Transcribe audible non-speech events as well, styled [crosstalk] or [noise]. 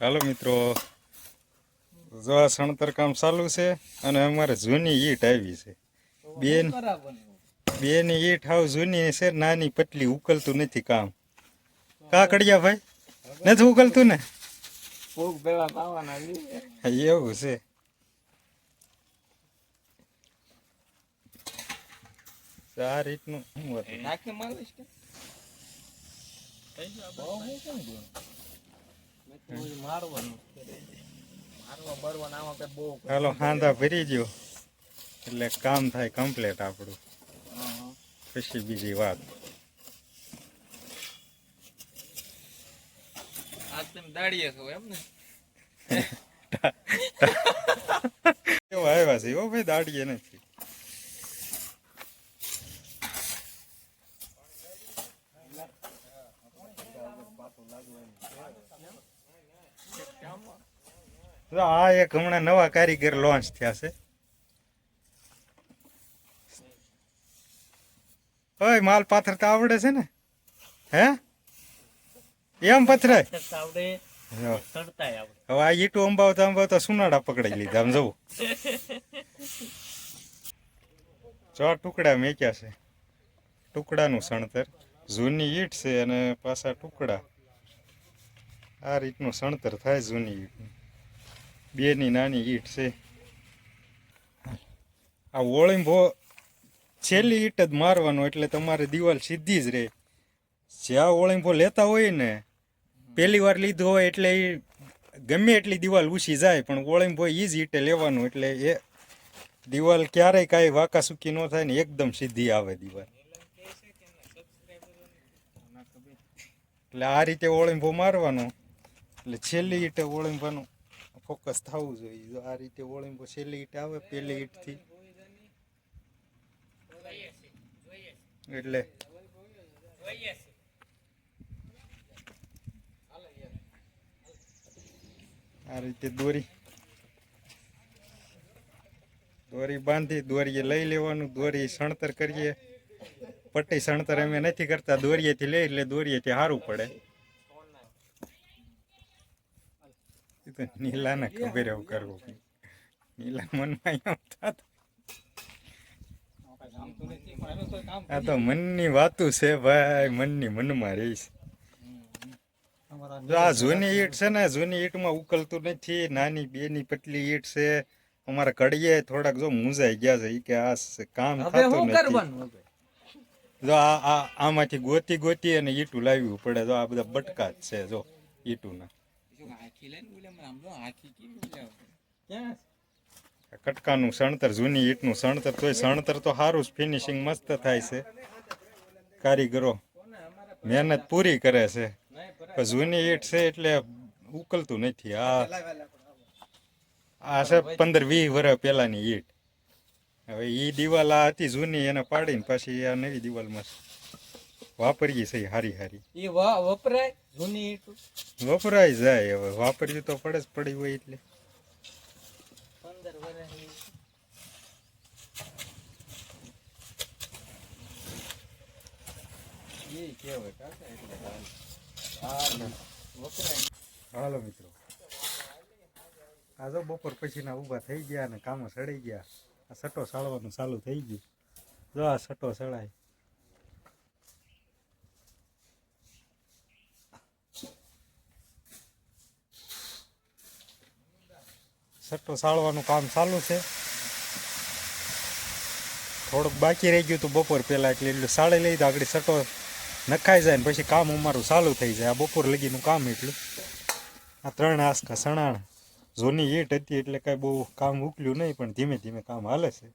હાલો મિત્રો. જો આ સણતર કામ ચાલુ છે અને અમારે જૂની ઈટ આવી છે. બેન બેની ઈટ હાવ જૂની છે નાની પતલી ઉકલતું નથી કામ. કા કડિયા ભાઈ? નથી ઉકલતું ને. એવું છે. ચાર આ રીતનું શું નાખી માલિશ કે? હાલો હાંધા ભરી ગયો એટલે કામ થાય કમ્પ્લીટ આપણું. પછી બીજી વાત. દાડીએ છો એમ ને? [laughs] આવ્યા છે હો ભાઈ દાડીએ નથી. તો આ એક હમણાં નવા કારીગર લોન્ચ થયા છે. ઓય માલ પાથરતા આવડે છે ને? હે? એમ પથરાય? આવડે હવે આ ઈટું અંબાવતા અંબાવતા સુનાડા પકડાઈ લીધા આમ જવું છ ટુકડા મેક્યા છે. ટુકડાનું સણતર. જૂની ઈટ છે અને પાછા ટુકડા. આ રીતનું સણતર થાય જૂની ઈટનું. બેની નાની ઈટ છે. આ ઓળીંભો છેલ્લી ઈટ જ મારવાનો, એટલે તમારે દિવાલ સીધી જ રહે. જ્યાં ઓળીંભો લેતા હોય ને, પહેલી વાર લીધો હોય એટલે એ ગમે એટલી દિવાલ ઊંચી જાય, પણ ઓળીંભો એ જ ઈટે લેવાનું, એટલે એ દિવાલ ક્યારેય કાંઈ વાંકા સૂકી ન થાય ને, એકદમ સીધી આવે દિવાલ. એટલે આ રીતે ઓળીંભો મારવાનો. એટલે છેલ્લી ઈટે ઓળીંભાનું ફોકસ થવું જોઈએ. જો આ રીતે ઓળીંભો છેલ્લી ઈટ આવે પહેલી ઈટથી. એટલે. આ રીતે દોરી. દોરી બાંધી, દોરીએ લઈ લેવાનું. દોરી સણતર કરીએ. પટ્ટી સણતર અમે નથી કરતા. દોરીએથી લઈ એટલે દોરીએથી સારું પડે. એ તો નીલાને ખબર એવું કરવું નીલા મનમાં આવતા આ તો મનની વાતું છે ભાઈ મનની મનમાં રહીશ આ જૂની ઈટ છે ને જૂની ઈટમાં ઉકલતું નથી નાની બેની પતલી ઈટ છે. અમારા કડીએ થોડાક જો મૂંઝાઈ ગયા છે કે આ કામ થતું નથી. જો આ આમાંથી ગોતી ગોતી અને ઈટું લાવવું પડે જો આ બધા બટકા જ છે જો ઈટુના. કટકાનું સણતર જૂની ઈટનું સણતર તોય સણતર તો સારું ફિનિશિંગ મસ્ત થાય છે. કારીગરો મહેનત પૂરી કરે છે. પણ જૂની ઈટ છે એટલે ઉકલતું નથી. આ આ છે પંદર વીસ વર્ષ પહેલાની ઈટ. હવે એ દિવાલ આ હતી જૂની એને પાડીને પછી આ નવી દિવાલમાં વાપરીએ છે હારી હારી. એ વપરાય જૂની ઈંટું? વપરાય જાય હવે વાપરવી તો પડે જ પડી હોય એટલે. પંદર એટલે હાલ. હાલ. વપરાય. હાલો મિત્રો. આ જો બપોર પછીના ઊભા થઈ ગયા અને કામો સડી ગયા. આ સટો સાળવાનું ચાલુ થઈ ગયું. જો આ સટો સળાય સટ્ટો સાળવાનું કામ ચાલુ છે. થોડુંક બાકી રહી ગયું હતું બપોર પહેલાં એટલે એટલું સાળી લઈ તો આગળ સટ્ટો નખાઈ જાય ને પછી કામ અમારું ચાલુ થઈ જાય. આ બપોર લગીનું કામ એટલું. આ ત્રણ આસકા સણાણ, જૂની ઈટ હતી એટલે કાંઈ બહુ કામ ઉકલ્યું નહીં, પણ ધીમે ધીમે કામ હાલે છે.